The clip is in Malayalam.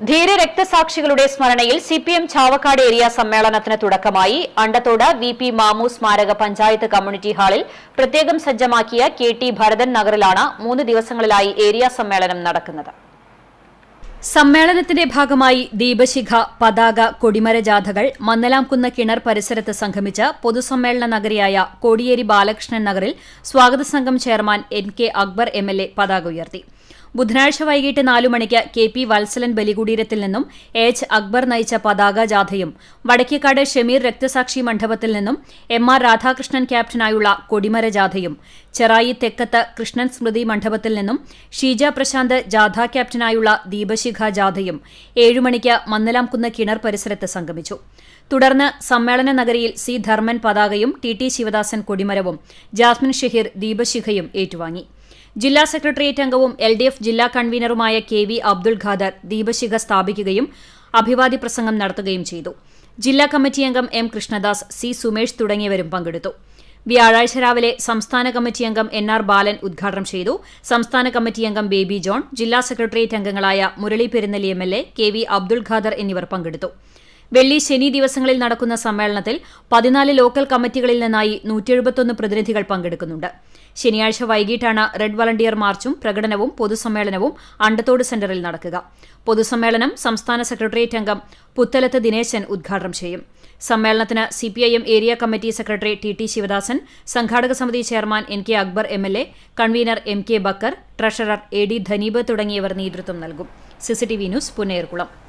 ധീര രക്തസാക്ഷികളുടെ സ്മരണയിൽ സിപിഎം ചാവക്കാട് ഏരിയ സമ്മേളനത്തിന് തുടക്കമായി. അണ്ടത്തോട് വി പി മാമു സ്മാരക പഞ്ചായത്ത് കമ്മ്യൂണിറ്റി ഹാളിൽ പ്രത്യേകം സജ്ജമാക്കിയ കെ ടി ഭരതൻ നഗറിലാണ് മൂന്ന് ദിവസങ്ങളിലായി ഏരിയ സമ്മേളനം നടക്കുന്നത്. സമ്മേളനത്തിന്റെ ഭാഗമായി ദീപശിഖ പതാക കൊടിമര ജാഥകൾ മന്നലാംകുന്ന് കിണർ പരിസരത്ത് സംഗമിച്ച് പൊതുസമ്മേളന നഗരിയായ കോടിയേരി ബാലകൃഷ്ണൻ നഗറിൽ സ്വാഗത സംഘം chairman N K Akbar A പതാക ഉയർത്തി. ബുധനാഴ്ച വൈകിട്ട് നാലു മണിക്ക് കെ പി വത്സലൻ ബലികുടീരത്തിൽ നിന്നും എച്ച് അക്ബർ നയിച്ച പതാക ജാഥയും വടക്കേക്കാട് ഷെമീർ രക്തസാക്ഷി മണ്ഡപത്തിൽ നിന്നും എം ആർ രാധാകൃഷ്ണൻ ക്യാപ്റ്റനായുള്ള കൊടിമര ജാഥയും ചെറായി തെക്കത്ത് കൃഷ്ണൻ സ്മൃതി മണ്ഡപത്തിൽ നിന്നും ഷീജ പ്രശാന്ത് ജാഥ ക്യാപ്റ്റനായുള്ള ദീപശിഖ ജാഥയും ഏഴുമണിക്ക് മന്നലാംകുന്ന് കിണർ പരിസരത്ത് സംഗമിച്ചു. തുടർന്ന് സമ്മേളന നഗരിയിൽ സി ധർമ്മൻ പതാകയും ടി ടി ശിവദാസൻ കൊടിമരവും ജാസ്മിൻ ഷഹീർ ദീപശിഖയും ഏറ്റുവാങ്ങി. ജില്ലാ സെക്രട്ടേറിയറ്റ് അംഗവും എൽ ഡി എഫ് ജില്ലാ കൺവീനറുമായ കെ വി അബ്ദുൾ ഖാദർ ദീപശിഖ സ്ഥാപിക്കുകയും അഭിവാദ്യ പ്രസംഗം നടത്തുകയും ചെയ്തു. ജില്ലാ കമ്മിറ്റി അംഗം എം കൃഷ്ണദാസ് സി സുമേഷ് തുടങ്ങിയവരും പങ്കെടുത്തു. വ്യാഴാഴ്ച രാവിലെ സംസ്ഥാന കമ്മിറ്റി അംഗം എൻ ആർ ബാലൻ ഉദ്ഘാടനം ചെയ്തു. സംസ്ഥാന കമ്മിറ്റി അംഗം ബേബി ജോൺ ജില്ലാ സെക്രട്ടേറിയറ്റ് അംഗങ്ങളായ Murali Perunnelli M L A K V Abdul Khader എന്നിവർ പങ്കെടുത്തു. വെള്ളി ശനി ദിവസങ്ങളിൽ നടക്കുന്ന സമ്മേളനത്തിൽ പതിനാല് ലോക്കൽ കമ്മിറ്റികളിൽ നിന്നായി നൂറ്റിയെഴുപത്തൊന്ന് പ്രതിനിധികൾ പങ്കെടുക്കുന്നുണ്ട്. ശനിയാഴ്ച വൈകിട്ടാണ് റെഡ് വളണ്ടിയർ മാർച്ചും പ്രകടനവും പൊതുസമ്മേളനവും അണ്ടത്തോട് സെന്ററിൽ നടക്കുക. പൊതുസമ്മേളനം സംസ്ഥാന സെക്രട്ടേറിയറ്റ് അംഗം പുത്തലത്ത് ദിനേശൻ ഉദ്ഘാടനം ചെയ്യും. സമ്മേളനത്തിന് CPIM area committee secretary T T Sivadasan സംഘാടക സമിതി chairman N K Akbar M L A convener M K Bakkar treasurer A D Dhaneeb തുടങ്ങിയവർ നേതൃത്വം നൽകും. CCTV news Punnayurkulam.